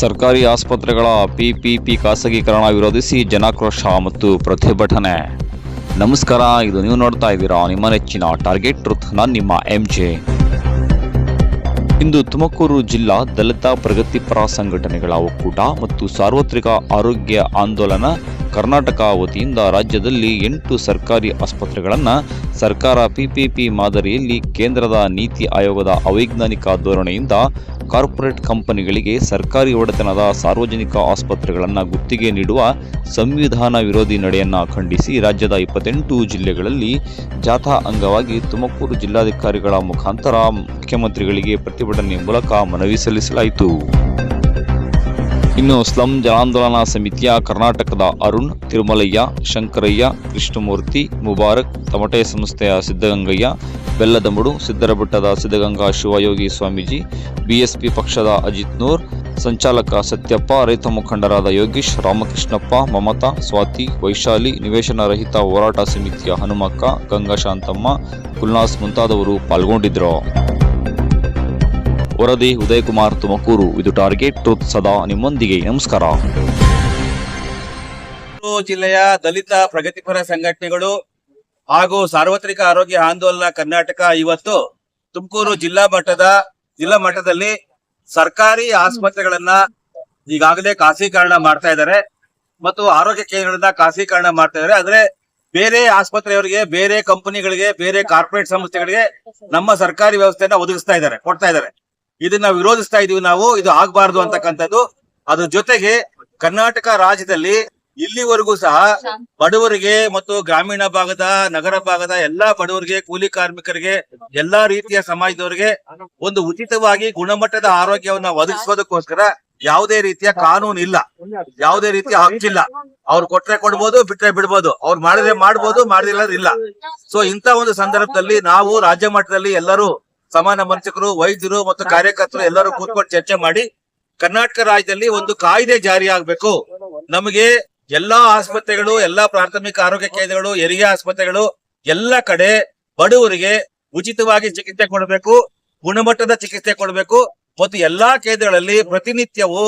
ಸರ್ಕಾರಿ ಆಸ್ಪತ್ರೆಗಳ ಪಿಪಿಪಿ ಖಾಸಗೀಕರಣ ವಿರೋಧಿಸಿ ಜನಾಕ್ರೋಶ ಮತ್ತು ಪ್ರತಿಭಟನೆ. ನಮಸ್ಕಾರ, ಇದು ನೀವು ನೋಡ್ತಾ ಇದ್ದೀರಾ ನಿಮ್ಮ ನೆಚ್ಚಿನ ಟಾರ್ಗೆಟ್ ಟ್ರುತ್ ನಾನು ನಿಮ್ಮ ಎಂ ಜೆ ಇಂದು ತುಮಕೂರು ಜಿಲ್ಲಾ ದಲಿತ ಪ್ರಗತಿಪರ ಸಂಘಟನೆಗಳ ಒಕ್ಕೂಟ ಮತ್ತು ಸಾರ್ವತ್ರಿಕ ಆರೋಗ್ಯ ಆಂದೋಲನ ಕರ್ನಾಟಕ ವತಿಯಿಂದ ರಾಜ್ಯದಲ್ಲಿ ಎಂಟು ಸರ್ಕಾರಿ ಆಸ್ಪತ್ರೆಗಳನ್ನು ಸರ್ಕಾರ ಪಿಪಿಪಿ ಮಾದರಿಯಲ್ಲಿ ಕೇಂದ್ರದ ನೀತಿ ಆಯೋಗದ ಅವೈಜ್ಞಾನಿಕ ಧೋರಣೆಯಿಂದ ಕಾರ್ಪೊರೇಟ್ ಕಂಪನಿಗಳಿಗೆ ಸರ್ಕಾರಿ ಒಡೆತನದ ಸಾರ್ವಜನಿಕ ಆಸ್ಪತ್ರೆಗಳನ್ನು ಗುತ್ತಿಗೆ ನೀಡುವ ಸಂವಿಧಾನ ವಿರೋಧಿ ನಡೆಯನ್ನು ಖಂಡಿಸಿ ರಾಜ್ಯದ ಇಪ್ಪತ್ತೆಂಟು ಜಿಲ್ಲೆಗಳಲ್ಲಿ ಜಾಥಾ ಅಂಗವಾಗಿ ತುಮಕೂರು ಜಿಲ್ಲಾಧಿಕಾರಿಗಳ ಮುಖಾಂತರ ಮುಖ್ಯಮಂತ್ರಿಗಳಿಗೆ ಪ್ರತಿಭಟನೆ ಮೂಲಕ ಮನವಿ ಸಲ್ಲಿಸಲಾಯಿತು. ಇನ್ನು ಸ್ಲಂ ಜನಾಂದೋಲನ ಸಮಿತಿಯ ಕರ್ನಾಟಕದ ಅರುಣ್, ತಿರುಮಲಯ್ಯ, ಶಂಕರಯ್ಯ, ಕೃಷ್ಣಮೂರ್ತಿ, ಮುಬಾರಕ್, ತಮಟೆ ಸಂಸ್ಥೆಯ ಸಿದ್ದಗಂಗಯ್ಯ ಬೆಲ್ಲದಮುಡು, ಸಿದ್ದರಬೆಟ್ಟದ ಸಿದ್ದಗಂಗಾ ಶಿವಯೋಗಿ ಸ್ವಾಮೀಜಿ, ಬಿಎಸ್ಪಿ ಪಕ್ಷದ ಅಜಿತ್ ನೂರ್, ಸಂಚಾಲಕ ಸತ್ಯಪ್ಪ, ರೈತ ಮುಖಂಡರಾದ ಯೋಗೀಶ್, ರಾಮಕೃಷ್ಣಪ್ಪ, ಮಮತಾ, ಸ್ವಾತಿ, ವೈಶಾಲಿ ನಿವೇಶನ ರಹಿತ ಹೋರಾಟ ಸಮಿತಿಯ ಹನುಮಕ್ಕ, ಗಂಗಾ ಶಾಂತಮ್ಮ, ಗುಲ್ನಾಸ್ ಮುಂತಾದವರು ಪಾಲ್ಗೊಂಡಿದ್ದರು. ವರದಿ ಉದಯಕುಮಾರ್ ತುಮಕೂರು. ಇದು ಟಾರ್ಗೆಟ್ ಟ್ರೂತ್ ಸದಾ ನಿಮ್ಮೊಂದಿಗೆ. ನಮಸ್ಕಾರ. ಜಿಲ್ಲೆಯ ದಲಿತ ಪ್ರಗತಿಪರ ಸಂಘಟನೆಗಳು ಹಾಗೂ ಸಾರ್ವತ್ರಿಕ ಆರೋಗ್ಯ ಆಂದೋಲನ ಕರ್ನಾಟಕ ಇವತ್ತು ತುಮಕೂರು ಜಿಲ್ಲಾ ಮಟ್ಟದ, ಜಿಲ್ಲಾ ಮಟ್ಟದಲ್ಲಿ ಸರ್ಕಾರಿ ಆಸ್ಪತ್ರೆಗಳನ್ನ ಈಗಾಗಲೇ ಖಾಸಗೀಕರಣ ಮಾಡ್ತಾ ಇದ್ದಾರೆ. ಮತ್ತು ಆರೋಗ್ಯ ಕೇಂದ್ರಗಳನ್ನ ಖಾಸಗೀಕರಣ ಮಾಡ್ತಾ ಇದ್ದಾರೆ. ಆದ್ರೆ ಬೇರೆ ಆಸ್ಪತ್ರೆಯವರಿಗೆ, ಬೇರೆ ಕಂಪನಿಗಳಿಗೆ, ಬೇರೆ ಕಾರ್ಪೊರೇಟ್ ಸಂಸ್ಥೆಗಳಿಗೆ ನಮ್ಮ ಸರ್ಕಾರಿ ವ್ಯವಸ್ಥೆಯನ್ನ ಒದಗಿಸ್ತಾ ಇದ್ದಾರೆ, ಕೊಡ್ತಾ ಇದ್ದಾರೆ. ಇದನ್ನ ವಿರೋಧಿಸ್ತಾ ಇದೀವಿ ನಾವು, ಇದು ಆಗ್ಬಾರ್ದು ಅಂತಕ್ಕಂಥದ್ದು. ಅದ್ರ ಜೊತೆಗೆ ಕರ್ನಾಟಕ ರಾಜ್ಯದಲ್ಲಿ ಇಲ್ಲಿವರೆಗೂ ಸಹ ಬಡವರಿಗೆ ಮತ್ತು ಗ್ರಾಮೀಣ ಭಾಗದ, ನಗರ ಭಾಗದ ಎಲ್ಲಾ ಬಡವರಿಗೆ, ಕೂಲಿ ಕಾರ್ಮಿಕರಿಗೆ, ಎಲ್ಲಾ ರೀತಿಯ ಸಮಾಜದವರಿಗೆ ಒಂದು ಉಚಿತವಾಗಿ ಗುಣಮಟ್ಟದ ಆರೋಗ್ಯವನ್ನ ಒದಗಿಸೋದಕ್ಕೋಸ್ಕರ ಯಾವುದೇ ರೀತಿಯ ಕಾನೂನು ಇಲ್ಲ. ಯಾವುದೇ ರೀತಿಯ ಹಕ್ಕಿಲ್ಲ. ಅವ್ರು ಕೊಟ್ರೆ ಕೊಡ್ಬೋದು, ಬಿಟ್ರೆ ಬಿಡ್ಬೋದು. ಅವ್ರು ಮಾಡಿದ್ರೆ ಮಾಡ್ಬೋದು ಮಾಡಿದಿಲ್ಲ ಇಲ್ಲ. ಸೊ ಇಂತ ಒಂದು ಸಂದರ್ಭದಲ್ಲಿ ನಾವು ರಾಜ್ಯ ಮಟ್ಟದಲ್ಲಿ ಎಲ್ಲರೂ ಸಮಾನ ಮನಸ್ಕರು ವೈದ್ಯರು ಮತ್ತು ಕಾರ್ಯಕರ್ತರು ಎಲ್ಲರೂ ಕೂತ್ಕೊಂಡು ಚರ್ಚೆ ಮಾಡಿ ಕರ್ನಾಟಕ ರಾಜ್ಯದಲ್ಲಿ ಒಂದು ಕಾಯ್ದೆ ಜಾರಿ ಆಗ್ಬೇಕು. ನಮಗೆ ಎಲ್ಲಾ ಆಸ್ಪತ್ರೆಗಳು, ಎಲ್ಲಾ ಪ್ರಾಥಮಿಕ ಆರೋಗ್ಯ ಕೇಂದ್ರಗಳು, ಹೆರಿಗೆ ಆಸ್ಪತ್ರೆಗಳು ಎಲ್ಲ ಕಡೆ ಬಡವರಿಗೆ ಉಚಿತವಾಗಿ ಚಿಕಿತ್ಸೆ ಕೊಡಬೇಕು, ಗುಣಮಟ್ಟದ ಚಿಕಿತ್ಸೆ ಕೊಡಬೇಕು ಮತ್ತು ಎಲ್ಲಾ ಕೇಂದ್ರಗಳಲ್ಲಿ ಪ್ರತಿನಿತ್ಯವೂ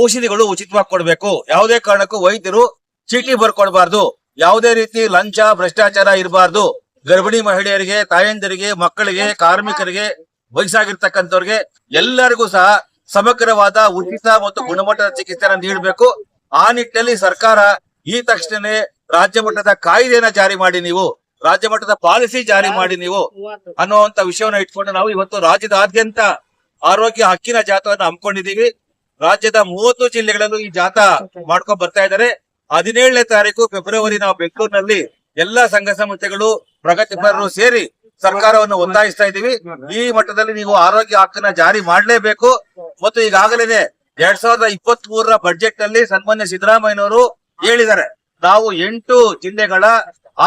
ಔಷಧಿಗಳು ಉಚಿತವಾಗಿ ಕೊಡಬೇಕು. ಯಾವುದೇ ಕಾರಣಕ್ಕೂ ವೈದ್ಯರು ಚೀಟಿ ಬರ್ಕೊಡ್ಬಾರ್ದು. ಯಾವುದೇ ರೀತಿ ಲಂಚ, ಭ್ರಷ್ಟಾಚಾರ ಇರಬಾರ್ದು. ಗರ್ಭಿಣಿ ಮಹಿಳೆಯರಿಗೆ, ತಾಯಂದಿರಿಗೆ, ಮಕ್ಕಳಿಗೆ, ಕಾರ್ಮಿಕರಿಗೆ, ವಯಸ್ಸಾಗಿರ್ತಕ್ಕಂಥವ್ರಿಗೆ ಎಲ್ಲರಿಗೂ ಸಹ ಸಮಗ್ರವಾದ ಉಚಿತ ಮತ್ತು ಗುಣಮಟ್ಟದ ಚಿಕಿತ್ಸೆಯನ್ನು ನೀಡಬೇಕು. ಆ ನಿಟ್ಟಿನಲ್ಲಿ ಸರ್ಕಾರ ಈ ತಕ್ಷಣವೇ ರಾಜ್ಯ ಮಟ್ಟದ ಕಾಯ್ದೆಯನ್ನ ಜಾರಿ ಮಾಡಿ ನೀವು, ರಾಜ್ಯ ಮಟ್ಟದ ಪಾಲಿಸಿ ಜಾರಿ ಮಾಡಿ ನೀವು ಅನ್ನುವಂತ ವಿಷಯವನ್ನ ಇಟ್ಕೊಂಡು ನಾವು ಇವತ್ತು ರಾಜ್ಯದಾದ್ಯಂತ ಆರೋಗ್ಯ ಹಕ್ಕಿನ ಜಾಥವನ್ನು ಹಮ್ಮಿಕೊಂಡಿದ್ದೀವಿ. ರಾಜ್ಯದ ಮೂವತ್ತು ಜಿಲ್ಲೆಗಳಲ್ಲೂ ಈ ಜಾಥಾ ಮಾಡ್ಕೊಂಡ್ ಬರ್ತಾ ಇದ್ದಾರೆ. ಹದಿನೇಳನೇ ತಾರೀಕು ಫೆಬ್ರವರಿ ನಾವು ಬೆಂಗಳೂರಿನಲ್ಲಿ ಎಲ್ಲಾ ಸಂಘ ಸಂಸ್ಥೆಗಳು ಪ್ರಗತಿಪರರು ಸೇರಿ ಸರ್ಕಾರವನ್ನು ಒತ್ತಾಯಿಸ್ತಾ ಇದ್ದೀವಿ. ಈ ಮಟ್ಟದಲ್ಲಿ ನೀವು ಆರೋಗ್ಯ ಹಕ್ಕನ್ನ ಜಾರಿ ಮಾಡಲೇಬೇಕು. ಮತ್ತು ಈಗಾಗಲೇ ಎರಡ್ ಸಾವಿರದ ಇಪ್ಪತ್ತ್ ಮೂರರ ಬಜೆಟ್ನಲ್ಲಿ ಸನ್ಮಾನ್ಯ ಸಿದ್ದರಾಮಯ್ಯನವರು ಹೇಳಿದ್ದಾರೆ. ನಾವು ಎಂಟು ಜಿಲ್ಲೆಗಳ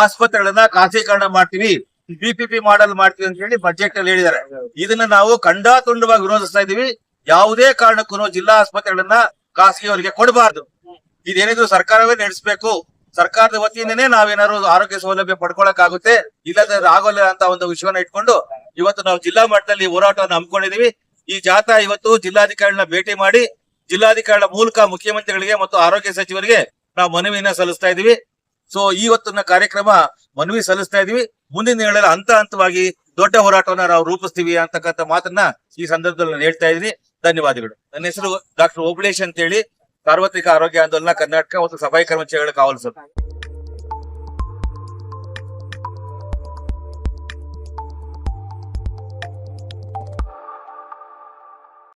ಆಸ್ಪತ್ರೆಗಳನ್ನ ಖಾಸಗೀಕರಣ ಮಾಡ್ತೀವಿ. ಬಿಪಿಪಿ ಮಾಡಲ್ ಮಾಡ್ತೀವಿ ಅಂತ ಹೇಳಿ ಬಜೆಟ್ ಅಲ್ಲಿ ಹೇಳಿದ್ದಾರೆ. ಇದನ್ನ ನಾವು ಖಂಡಾತುಂಡವಾಗಿ ವಿರೋಧಿಸ್ತಾ ಇದೀವಿ ಯಾವುದೇ ಕಾರಣಕ್ಕೂ ಜಿಲ್ಲಾ ಆಸ್ಪತ್ರೆಗಳನ್ನ ಖಾಸಗಿಯವರಿಗೆ ಕೊಡಬಾರ್ದು. ಇದೇನಿದ್ರು ಸರ್ಕಾರವೇ ನಡೆಸಬೇಕು. ಸರ್ಕಾರದ ವತಿಯಿಂದನೇ ನಾವೇನಾದ್ರು ಆರೋಗ್ಯ ಸೌಲಭ್ಯ ಪಡ್ಕೊಳಕ್ಕಾಗುತ್ತೆ, ಇಲ್ಲದ್ರೆ ಆಗೋಲ್ಲ ಅಂತ ಒಂದು ವಿಷಯವನ್ನ ಇಟ್ಕೊಂಡು ಇವತ್ತು ನಾವು ಜಿಲ್ಲಾ ಮಟ್ಟದಲ್ಲಿ ಹೋರಾಟವನ್ನು ಹಮ್ಮಿಕೊಂಡಿದೀವಿ. ಈ ಜಾಥಾ ಇವತ್ತು ಜಿಲ್ಲಾಧಿಕಾರಿಗಳನ್ನ ಭೇಟಿ ಮಾಡಿ, ಜಿಲ್ಲಾಧಿಕಾರಿಗಳ ಮೂಲಕ ಮುಖ್ಯಮಂತ್ರಿಗಳಿಗೆ ಮತ್ತು ಆರೋಗ್ಯ ಸಚಿವರಿಗೆ ನಾವು ಮನವಿಯನ್ನ ಸಲ್ಲಿಸ್ತಾ ಇದೀವಿ. ಸೊ ಇವತ್ತಿನ ಕಾರ್ಯಕ್ರಮ ಮನವಿ ಸಲ್ಲಿಸ್ತಾ ಇದೀವಿ. ಮುಂದಿನ ದಿನಗಳಲ್ಲಿ ಹಂತ ಹಂತವಾಗಿ ದೊಡ್ಡ ಹೋರಾಟವನ್ನ ನಾವು ರೂಪಿಸ್ತೀವಿ ಅಂತಕ್ಕಂಥ ಮಾತನ್ನ ಈ ಸಂದರ್ಭದಲ್ಲಿ ನಾನು ಹೇಳ್ತಾ ಇದೀನಿ ಧನ್ಯವಾದಗಳು. ನನ್ನ ಹೆಸರು ಡಾಕ್ಟರ್ ಓಬಳೇಶ್ ಅಂತ ಹೇಳಿ ಸಾರ್ವತ್ರಿಕ ಆರೋಗ್ಯ ಆಂದೋಲನ ಕರ್ನಾಟಕ ಮತ್ತು ಸಫಾಯಿ ಕರ್ಮಚಾರಿಗಳ ಕಾವಲು ಸಭೆ